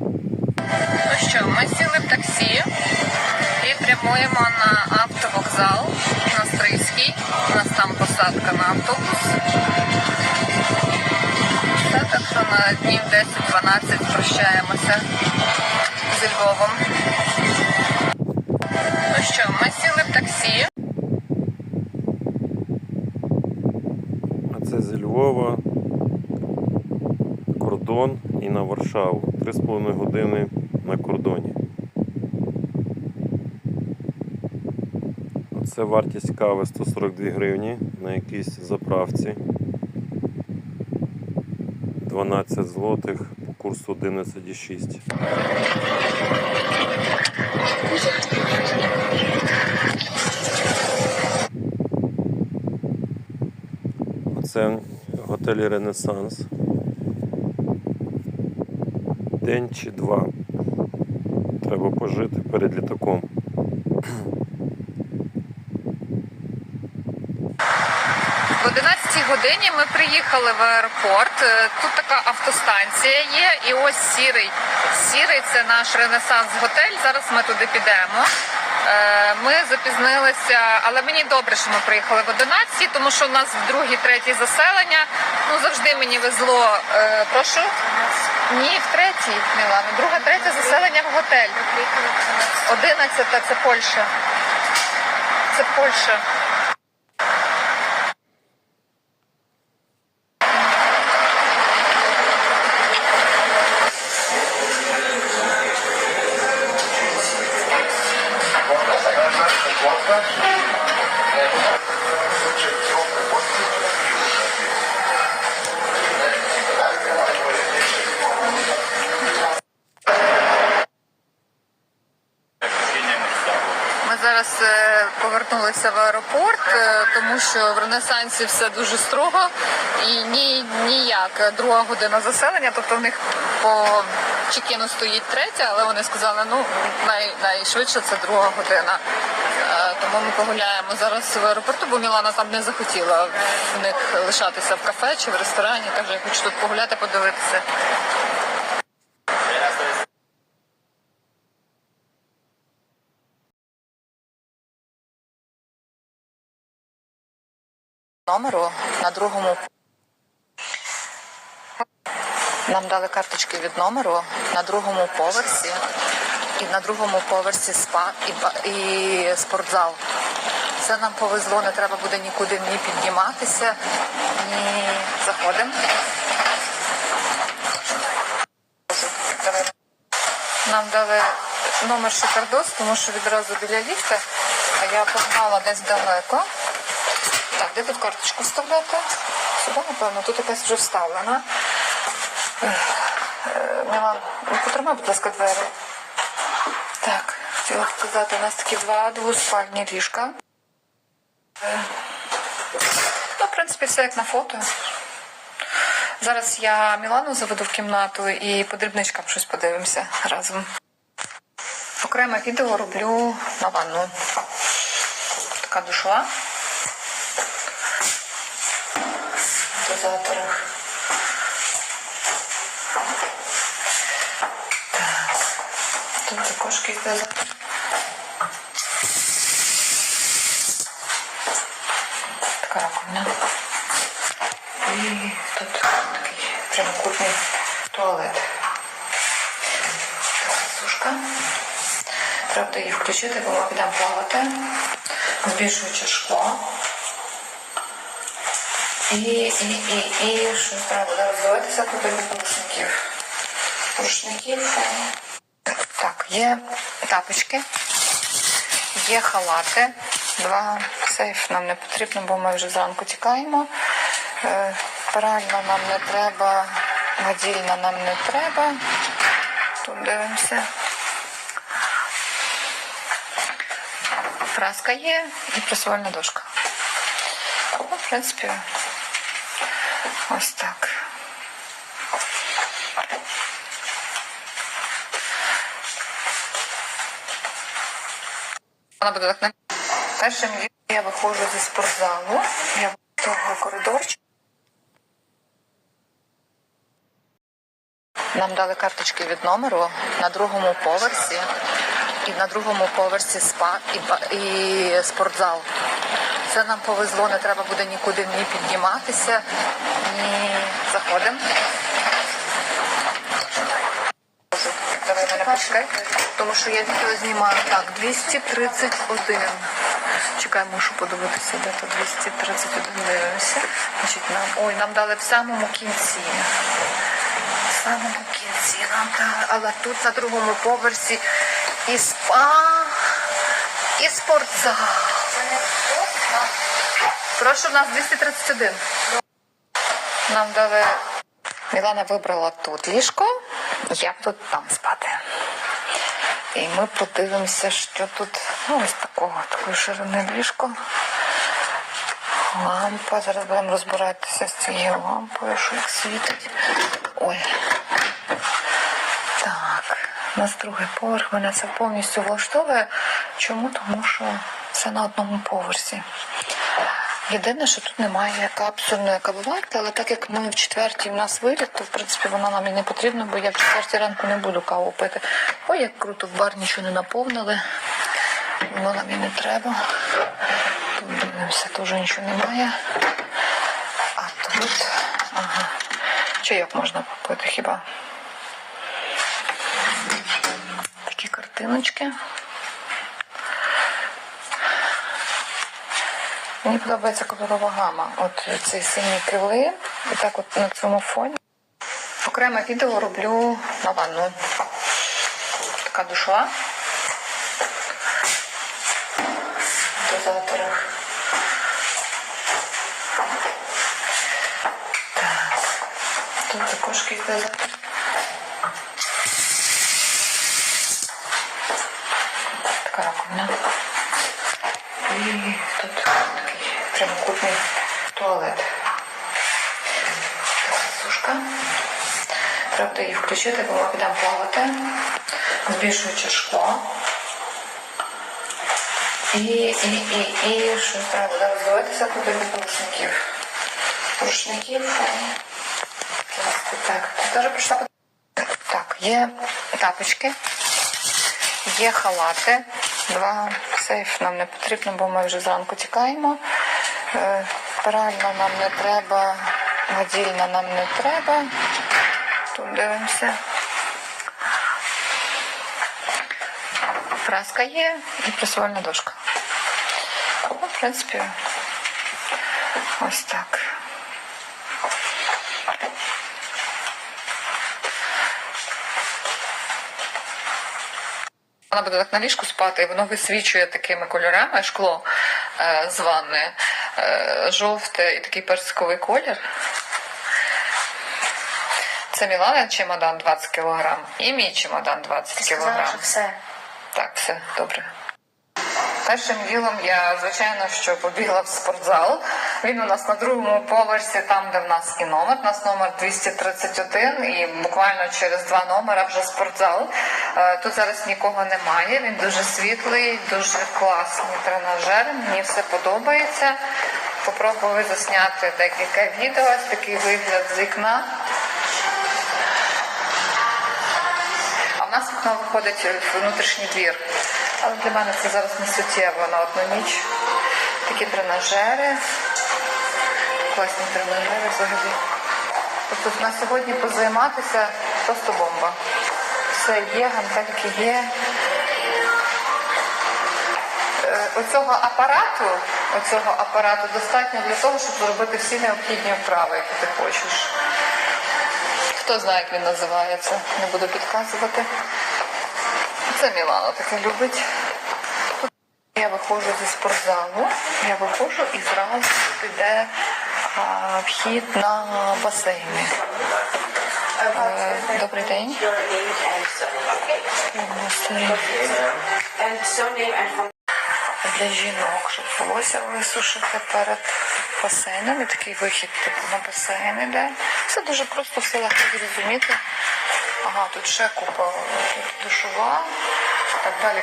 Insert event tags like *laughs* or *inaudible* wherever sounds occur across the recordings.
Ну що, ми сіли в таксі і прямуємо на автовокзал на Стрийський. У нас там посадка на автобус. Все, так що на днів 10-12 прощаємося зі Львовом. Ну що, ми сіли в таксі. А це зі Львова, кордон і на Варшаву. Три з половиною години на кордоні. Це вартість кави 142 гривні на якійсь заправці. 12 злотих по курсу 11,6. Це готель Ренесанс. День чи два. Треба пожити перед літаком. В 11 годині ми приїхали в аеропорт. Е, Тут така автостанція є, і ось сірий. Сірий це наш ренесанс готель. Зараз ми туди підемо. Е, Ми запізнилися, але мені добре, що ми приїхали в 11, тому що у нас в другій, третій заселення. Ну завжди мені везло. Е, Прошу. Ні, в третій, Мілана. Друге, третє заселення в готель. 11 це Польща. Це Польща. Тому що в Ренесансі все дуже строго і ні, ніяк друга година заселення. Тобто в них по чекіну стоїть третя, але вони сказали, ну най, найшвидше це друга година. Е, Тому ми погуляємо зараз в аеропорту, бо Мілана там не захотіла в них лишатися в кафе чи в ресторані. Каже, я хочу тут погуляти, подивитися. Номеру на другому. Нам дали карточки від номеру на другому поверсі. І на другому поверсі спа і, і спортзал. Це нам повезло, не треба буде нікуди ні підніматися, ні заходимо. Нам дали номер шикардос, тому що відразу біля ліфта, а я погнала десь далеко. Де тут карточку вставляти? Сюди, напевно, тут якась вже вставлена. Е, Мілан, ну, потримай, будь ласка, двері. Так, хотіла сказати, у нас такі два двоспальні ліжка. Е, Ну, в принципі, все як на фото. Зараз я Мілану заведу в кімнату і по дрібничкам щось подивимося разом. Окреме відео роблю на ванну. Така душова. В. Так. Тут якийсь дозатор. Така раковина. І тут такий прямокутний туалет. Така сушка. Буде її включити, бо ми підемо плавати, збільшуючи шкло. І, і, і, і що треба буде роздивитися тут до порушників. Так, є тапочки, є халати. Два сейф нам не потрібно, бо ми вже зранку тікаємо. Е, Пральна нам не треба, гадільна нам не треба. Тут дивимося. Праска є і пресувальна дошка. Ну, в принципі, ось так. Вона буде першим я виходжу зі спортзалу, я в того коридорчика. Нам дали карточки від номеру на другому поверсі. І на другому поверсі спа і, і спортзал. Це нам повезло, не треба буде нікуди ні підніматися, ні заходимо. Давай мене почекай, тому що я відео знімаю. Так, 231. Чекай, мушу подивитися, де то 231 дивимося. Значить, нам, ой, нам дали в самому кінці. В самому кінці нам дали, але тут на другому поверсі і спа, і спортзал. Прошу, нас 231. Нам дали. Мілана вибрала тут ліжко, я буду там спати. І ми подивимося, що тут ну, ось такого, такої ширини ліжко. Лампа. Зараз будемо розбиратися з цією лампою, що як світить. Ой. Так, у нас другий поверх. Мене це повністю влаштовує. Чому? Тому що це на одному поверсі. Єдине, що тут немає капсульної кавоварки, але так як ми в четвертій в нас виліт, то в принципі вона нам і не потрібна, бо я в четвертій ранку не буду каву пити. Ой, як круто, в бар нічого не наповнили. Воно нам і не треба. Тут дивимося, теж нічого немає. А тут, ага. Чайок можна попити хіба. Такі картиночки. Мені подобається кольорова гама. От цей синій килим. І так от на цьому фоні. Окреме відео роблю на ванну. Така душа. В дозаторах. Так. Тут також якийсь дозатор. Така раковина. І тут такий прямокутний туалет. Сушка. Треба її включити, бо ми підемо плавати, збільшуючи шкло. І, і, і, і що треба буде роздивитися туди від рушників. Рушників. Так, теж прийшла. Так, є тапочки. Є халати. Два сейф нам не потрібно, бо ми вже зранку тікаємо. Е, Пральна нам не треба, гадільна нам не треба. Тут дивимося. Праска є і пресувальна дошка. Ну, в принципі, ось так. Вона буде так на ліжку спати, і воно висвічує такими кольорами шкло е, з ванни. Е, жовте і такий персиковий колір. Це Мілана чемодан 20 кг і мій чемодан 20 Сказала, кг. що все. Так, все добре. Першим ділом я, звичайно, що побігла в спортзал. Він у нас на другому поверсі, там, де в нас і номер. У нас номер 231, і буквально через два номера вже спортзал. Е, Тут зараз нікого немає. Він дуже світлий, дуже класний тренажер. Мені все подобається. Попробую засняти декілька відео. Такий вигляд з вікна. А в нас вікно виходить в внутрішній двір. Але для мене це зараз не суттєво на одну ніч. Такі тренажери. Класні тренажери взагалі. Тобто на сьогодні позайматися просто бомба. Все є, гантельки є. Е, Оцього апарату, оцього апарату достатньо для того, щоб зробити всі необхідні вправи, які ти хочеш. Хто знає, як він називається, не буду підказувати. Це Мілана таке любить. Я виходжу зі спортзалу, я виходжу і зразу йде вхід на басейни. Е, Добрий день. Phone. для жінок, щоб волосся висушити перед басейном. І такий вихід типу на басейн іде. Все дуже просто, все легко зрозуміти. Ага, тут ще купа душова. Так далі.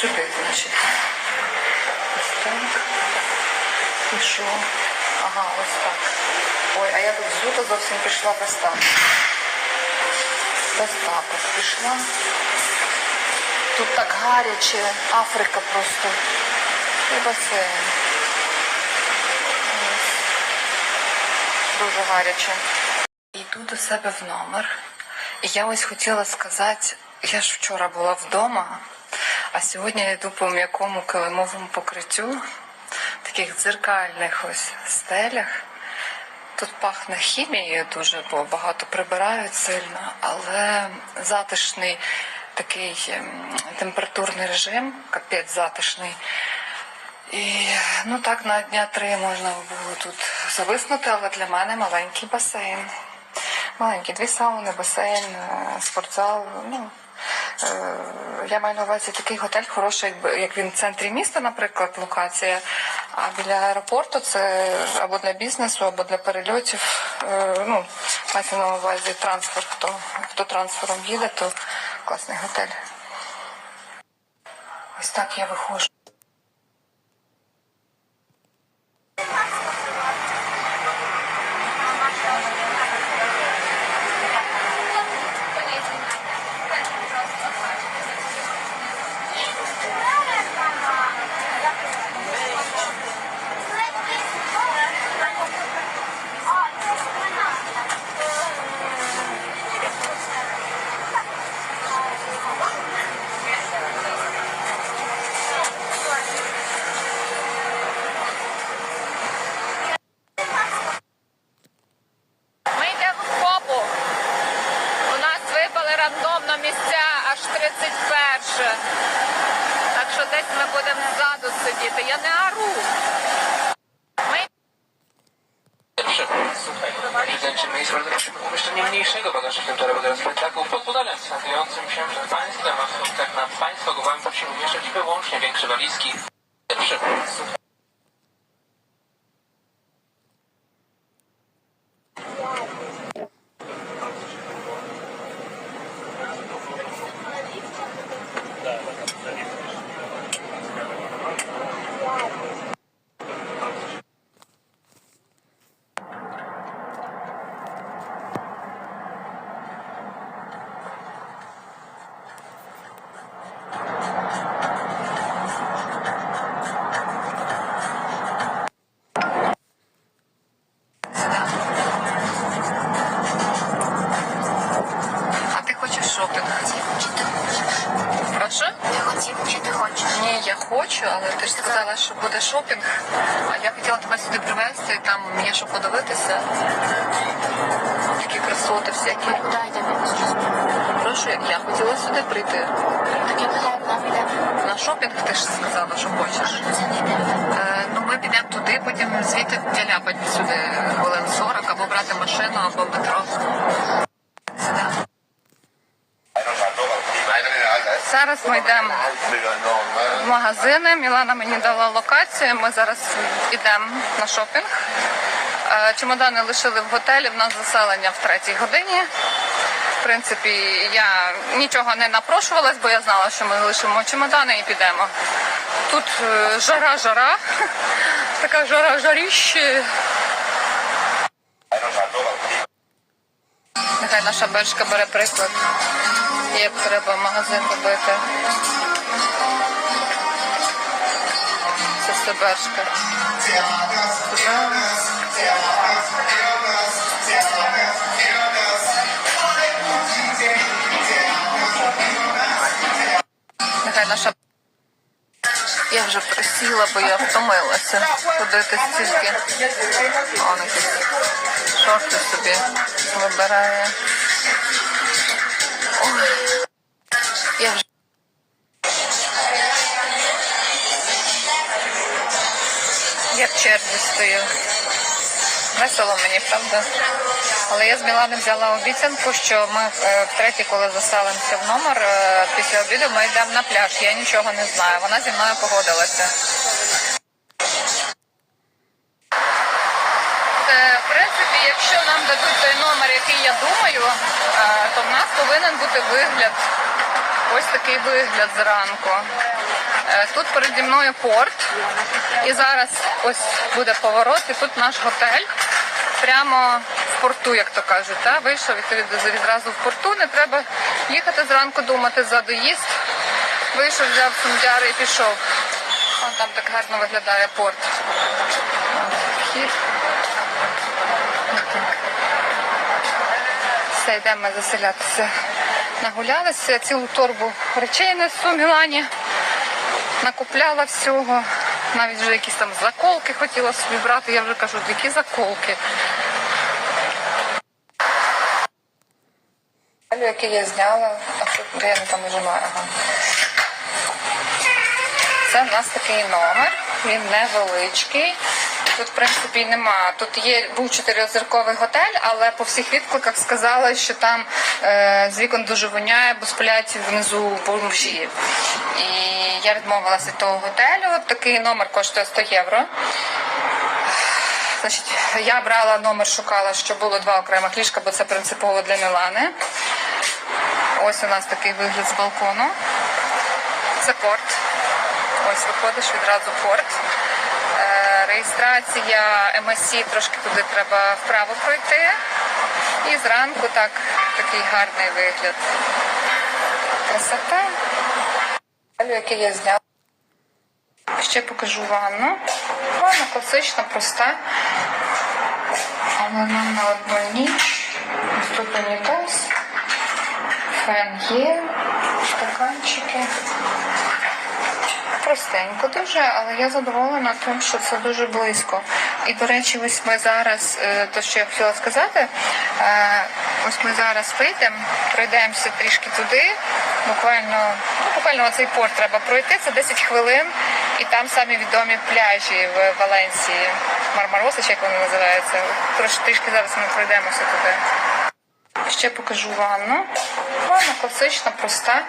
Сюди, значить. Ось так. І що? Ага, ось так. Ой, а я тут взута зовсім пішла без так. Ось так от пішла. Тут так гаряче, Африка просто. І басейн. Ось. Дуже гаряче. Йду до себе в номер. І я ось хотіла сказати, я ж вчора була вдома, а сьогодні я йду по м'якому килимовому покриттю, таких дзеркальних ось стелях. Тут пахне хімією дуже, бо багато прибирають сильно, але затишний такий ем, температурний режим, капець затишний. І ну так на дня три можна було тут зависнути, але для мене маленький басейн. Маленький, дві сауни, басейн, е, спортзал. Ну, е, я маю на увазі такий готель хороший, як він в центрі міста, наприклад, локація. А біля аеропорту це або для бізнесу, або для перельотів. Е, Ну, мається на увазі транспорт. Хто, хто трансфером їде, то класний готель. Ось так я виходжу. випали рандомно місця аж 31. Так що десь ми будемо ззаду сидіти. Я не ару. Ми Słuchaj, zaliczymy jest bardzo proszę umieszczenie mniejszego bagażu w tym torebie teraz plecaków pod podalem znajdującym się przed Państwem, a w punktach na Państwa głowami prosimy umieszczać wyłącznie większe walizki. Pierwszy, Прошу? Ти хотів, чи ти хочеш? Ні, я хочу, але ти ж сказала, що буде шопінг. А я хотіла тебе сюди привезти, і там є що подивитися. Такі красоти всякі. Куди йдемо? Прошу, я хотіла сюди прийти. Так я питаю, куди підемо? На шопінг ти ж сказала, що хочеш. Це не йдемо. Е, ну ми підемо туди, потім звідти тяляпать сюди хвилин 40, або брати машину, або метро. Зараз ми йдемо в магазини. Мілана мені дала локацію. Ми зараз йдемо на шопінг. Е, Чемодани лишили в готелі. В нас заселення в третій годині. В принципі, я нічого не напрошувалась, бо я знала, що ми лишимо чемодани і підемо. Тут е, жара-жара, *laughs* така жара-жаріще. Нехай наша бешка бере приклад, як треба магазин робити. Це все бешка. Нехай наша я вже присіла, бо я втомилася ходити стільки. Он якісь шорти собі вибирає. Ой. Я в черзі стою. Весело мені, правда? Але я з Мілани взяла обіцянку, що ми е, втретє, коли заселимося в номер, е, після обіду ми йдемо на пляж. Я нічого не знаю. Вона зі мною погодилася. Е, В принципі, якщо нам дадуть той номер, який я думаю, то в нас повинен бути вигляд. Ось такий вигляд зранку. Е, Тут переді мною порт. І зараз ось буде поворот, і тут наш готель. Прямо в порту, як то кажуть. Та? Вийшов ти відразу в порту, не треба їхати зранку думати за доїзд. Вийшов, взяв сумдяри і пішов. Вон там так гарно виглядає порт. Вхід. Все, йдемо заселятися. Нагулялися, цілу торбу речей несу в Мілані. Накупляла всього. Навіть вже якісь там заколки хотіла собі брати. Я вже кажу, які заколки. Які я зняла, а де я не там нажимаю? Ага. Це в нас такий номер, він невеличкий. Тут, в принципі, нема. Тут є був чотиризірковий готель, але по всіх відкликах сказали, що там е, з вікон дуже воняє, бо сплять внизу бомжі. І я відмовилася від того готелю. Такий номер коштує 100 євро. Значить, я брала номер, шукала, щоб було два окремих ліжка, бо це принципово для Мілани. Ось у нас такий вигляд з балкону. Це порт. Ось виходиш відразу порт. Е, реєстрація МСІ, трошки туди треба вправо пройти. І зранку так такий гарний вигляд. Красота. Який я зняла. Ще покажу ванну. Ванна класична, проста. Але нам на одну ніч. Ось тут. Фен є, стаканчики. Простенько дуже, але я задоволена тим, що це дуже близько. І, до речі, ось ми зараз, е, то що я хотіла сказати, е, ось ми зараз вийдемо, пройдемося трішки туди. Буквально, буквально оцей порт треба пройти, це 10 хвилин, і там самі відомі пляжі в Валенсії. Мармароса, чи як вони називаються. Трошки трішки зараз ми пройдемося туди. Ще покажу ванну. Ванна класична, проста.